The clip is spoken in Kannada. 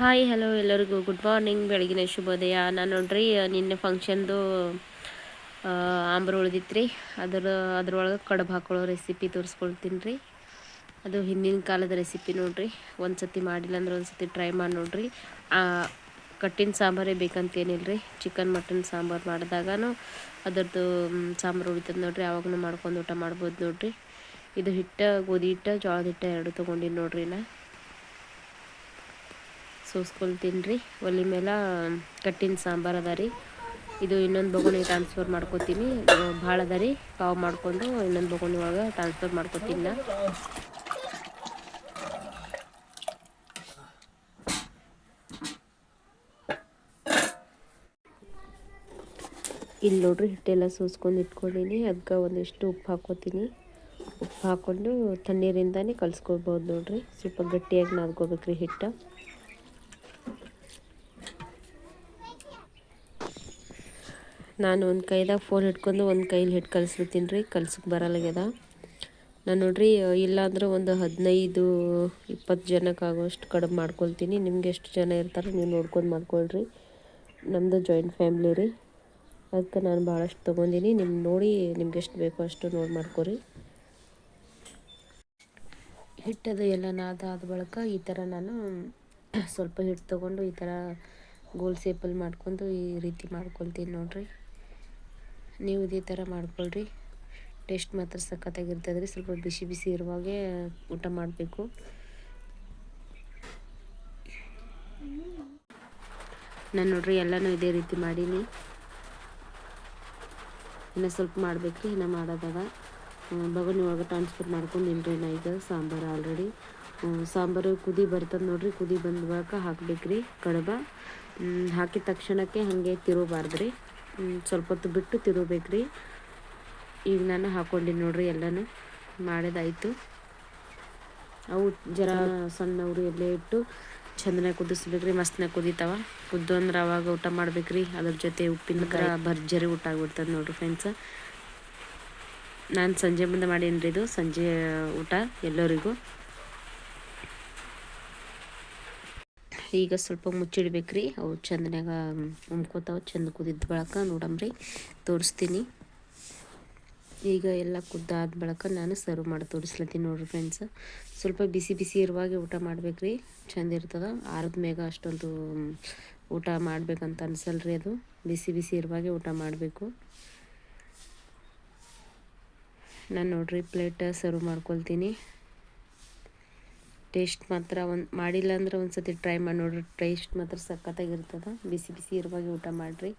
ಹಾಯ್ ಹಲೋ ಎಲ್ಲರಿಗೂ. ಗುಡ್ ಮಾರ್ನಿಂಗ್ ಬೆಳಗಿನ ಶುಭೋದಯ. ನಾನು ನೋಡ್ರಿ, ನಿನ್ನೆ ಫಂಕ್ಷನ್ದು ಆಂಬ್ರ ಉಳಿದಿತ್ತು ರೀ ಅದರ, ಅದ್ರೊಳಗೆ ಕಡುಬು ಹಾಕೊಳ್ಳೋ ರೆಸಿಪಿ ತೋರಿಸ್ಕೊಳ್ತೀನಿ ರೀ ಅದು ಹಿಂದಿನ ಕಾಲದ ರೆಸಿಪಿ ನೋಡ್ರಿ. ಒಂದು ಸತಿ ಮಾಡಿಲ್ಲ ಅಂದ್ರೆ ಒಂದು ಸತಿ ಟ್ರೈ ಮಾಡಿ ನೋಡ್ರಿ. ಕಟ್ಟಿನ ಸಾಂಬಾರೇ ಬೇಕಂತೇನಿಲ್ಲ ರೀ ಚಿಕನ್ ಮಟನ್ ಸಾಂಬಾರು ಮಾಡಿದಾಗೂ ಅದರದ್ದು ಸಾಂಬಾರು ಉಳಿತದೆ ನೋಡ್ರಿ. ಆವಾಗೂ ಮಾಡ್ಕೊಂಡು ಊಟ ಮಾಡ್ಬೋದು ನೋಡ್ರಿ. ಇದು ಹಿಟ್ಟು, ಗೋಧಿ ಹಿಟ್ಟು, ಜೋಳದ ಹಿಟ್ಟು ಎರಡು ತೊಗೊಂಡಿನಿ ನೋಡ್ರಿ ನಾ. ಸೋಸ್ಕೊಳ್ತೀನಿ ರೀ. ಒಲೆ ಮೇಲೆ ಕಟ್ಟಿನ ಸಾಂಬಾರು ಅದ ರೀ. ಇದು ಇನ್ನೊಂದು ಬಗುನಿಗೆ ಟ್ರಾನ್ಸ್ಫರ್ ಮಾಡ್ಕೊತೀನಿ. ಭಾಳ ಅದ ರೀ. ಕಾವು ಮಾಡಿಕೊಂಡು ಇನ್ನೊಂದು ಬಗುನಿ ಒಳಗೆ ಟ್ರಾನ್ಸ್ಫರ್ ಮಾಡ್ಕೊತೀನಿ ನಾ. ಇಲ್ಲಿ ನೋಡ್ರಿ ಹಿಟ್ಟೆಲ್ಲ ಸೋಸ್ಕೊಂಡು ಇಟ್ಕೊಂಡಿನಿ. ಅದಕ್ಕೆ ಒಂದಿಷ್ಟು ಉಪ್ಪು ಹಾಕೋತೀನಿ ಉಪ್ಪು ಹಾಕ್ಕೊಂಡು ತಣ್ಣೀರಿಂದನೇ ಕಲಿಸ್ಕೊಳ್ಬೋದು ನೋಡ್ರಿ. ಸ್ವಲ್ಪ ಗಟ್ಟಿಯಾಗಿ ನಾದ್ಕೋಬೇಕ್ರಿ ಹಿಟ್ಟು. ನಾನು ಒಂದು ಕೈದಾಗ ಫೋನ್ ಹಿಡ್ಕೊಂಡು ಒಂದು ಕೈಲಿ ಹಿಟ್ಟು ಕಲಿಸ್ಬಿಡ್ತೀನಿ ರೀ ಕಲ್ಸಕ್ಕೆ ಬರಲ್ಲಾಗ್ಯದ ನಾನು ನೋಡ್ರಿ, ಇಲ್ಲಾಂದ್ರೆ ಒಂದು ಹದಿನೈದು, ಇಪ್ಪತ್ತು ಜನಕ್ಕೆ ಆಗೋಷ್ಟು ಕಡಿಮೆ ಮಾಡ್ಕೊಳ್ತೀನಿ. ನಿಮ್ಗೆ ಎಷ್ಟು ಜನ ಇರ್ತಾರೆ ನೀವು ನೋಡ್ಕೊಂಡು ಮಾಡ್ಕೊಳ್ರಿ. ನಮ್ಮದು ಜಾಯಿಂಟ್ ಫ್ಯಾಮ್ಲಿ ರೀ. ಅದಕ್ಕೆ ನಾನು ಭಾಳಷ್ಟು ತೊಗೊಂಡಿನಿ. ನಿಮ್ಮ ನೋಡಿ ನಿಮ್ಗೆ ಎಷ್ಟು ಬೇಕೋ ಅಷ್ಟು ನೋಡಿ ಮಾಡ್ಕೊರಿ. ಹಿಟ್ಟದು ಎಲ್ಲ ನಾದಾದ ಬಳಕ ಈ ಥರ ನಾನು ಸ್ವಲ್ಪ ಹಿಟ್ಟು ತೊಗೊಂಡು ಈ ಥರ ಗೋಲ್ ಸೇಪಲ್ಲಿ ಮಾಡ್ಕೊಂಡು ಈ ರೀತಿ ಮಾಡ್ಕೊಳ್ತೀನಿ ನೋಡ್ರಿ. ನೀವು ಇದೇ ಥರ ಮಾಡ್ಕೊಳ್ರಿ. ಟೇಸ್ಟ್ ಮಾತ್ರ ಸಖತ್ತಾಗಿರ್ತದೆ ರೀ ಸ್ವಲ್ಪ ಬಿಸಿ ಬಿಸಿ ಇರುವಾಗೆ ಊಟ ಮಾಡಬೇಕು. ನಾನು ನೋಡ್ರಿ ಎಲ್ಲನೂ ಇದೇ ರೀತಿ ಮಾಡೀನಿ. ಇನ್ನು ಸ್ವಲ್ಪ ಮಾಡ್ಬೇಕು ರೀ ಇನ್ನು ಮಾಡೋದಾಗ ಬಗನಿ ಒಳಗೆ ಟ್ರಾನ್ಸ್ಫರ್ ಮಾಡ್ಕೊಂಡಿನ್ರಿ ನಾ ಈಗ ಸಾಂಬಾರು ಆಲ್ರೆಡಿ ಸಾಂಬಾರು ಕುದಿ ಬರ್ತದೆ ನೋಡ್ರಿ. ಕುದಿ ಬಂದ ಹಾಕ್ಬೇಕು ರೀ ಕಡಬ. ಹಾಕಿದ ತಕ್ಷಣಕ್ಕೆ ಹಾಗೆ ತಿರುಗಬಾರ್ದು ಸ್ವಲ್ಪ ಹೊತ್ತು ಬಿಟ್ಟು ತಿರುಗಬೇಕ್ರಿ. ಈಗ ನಾನು ಹಾಕ್ಕೊಂಡಿನಿ ನೋಡ್ರಿ ಎಲ್ಲನೂ. ಮಾಡಿದಾಯಿತು. ಅವು ಜರ ಸಣ್ಣವ್ರು ಎಲ್ಲ ಇಟ್ಟು ಚಂದನಾಗ ಕುದಿಸ್ಬೇಕ್ರಿ ಮಸ್ತ್ನಾಗ ಕುದಿತಾವ. ಕುದ್ದು ಅಂದ್ರೆ ಅವಾಗ ಊಟ ಮಾಡ್ಬೇಕ್ರಿ. ಅದ್ರ ಜೊತೆ ಉಪ್ಪಿನ ಕರ ಭರ್ಜರಿ ಊಟ ಆಗ್ಬಿಡ್ತದೆ ನೋಡ್ರಿ ಫ್ರೆಂಡ್ಸ್ ನಾನು ಸಂಜೆ ಮುಂದೆ ಮಾಡೀನಿ ಇದು. ಸಂಜೆ ಊಟ ಎಲ್ಲರಿಗೂ. ಈಗ ಸ್ವಲ್ಪ ಮುಚ್ಚಿಡ್ಬೇಕ್ರಿ. ಅವು ಚಂದನ್ಯಾಗ ಉಮ್ಕೋತಾವ. ಚಂದ ಕುದಿದ ಬಳಕ ನೋಡಮ್ರಿ. ತೋರಿಸ್ತೀನಿ. ಈಗ ಎಲ್ಲ ಕುದ್ದಾದ ಬಳಕ ನಾನು ಸರ್ವ್ ಮಾಡಿ ತೋರಿಸ್ಲತ್ತೀನಿ ನೋಡ್ರಿ ಫ್ರೆಂಡ್ಸ್ ಸ್ವಲ್ಪ ಬಿಸಿ ಬಿಸಿ ಇರುವಾಗೆ ಊಟ ಮಾಡ್ಬೇಕ್ರಿ. ಚಂದ ಇರ್ತದ. ಆರದ ಮೇಗ ಅಷ್ಟೊಂದು ಊಟ ಮಾಡ್ಬೇಕಂತ ಅನ್ಸಲ್ರಿ ಅದು. ಬಿಸಿ ಬಿಸಿ ಇರುವಾಗೆ ಊಟ ಮಾಡಬೇಕು. ನಾನು ನೋಡ್ರಿ ಪ್ಲೇಟ್ ಸರ್ವ್ ಮಾಡ್ಕೊಳ್ತೀನಿ. ಟೇಸ್ಟ್ ಮಾತ್ರ ಒಂದು ಮಾಡಿಲ್ಲ ಅಂದ್ರೆ ಒಂದು ಸತಿ ಟ್ರೈ ಮಾಡಿ ನೋಡ್ರಿ. ಟೇಸ್ಟ್ ಮಾತ್ರ ಸಖತ್ತಾಗಿರ್ತದೆ. ಬಿಸಿ ಬಿಸಿ ಇರುವಾಗ ಊಟ ಮಾಡಿರಿ.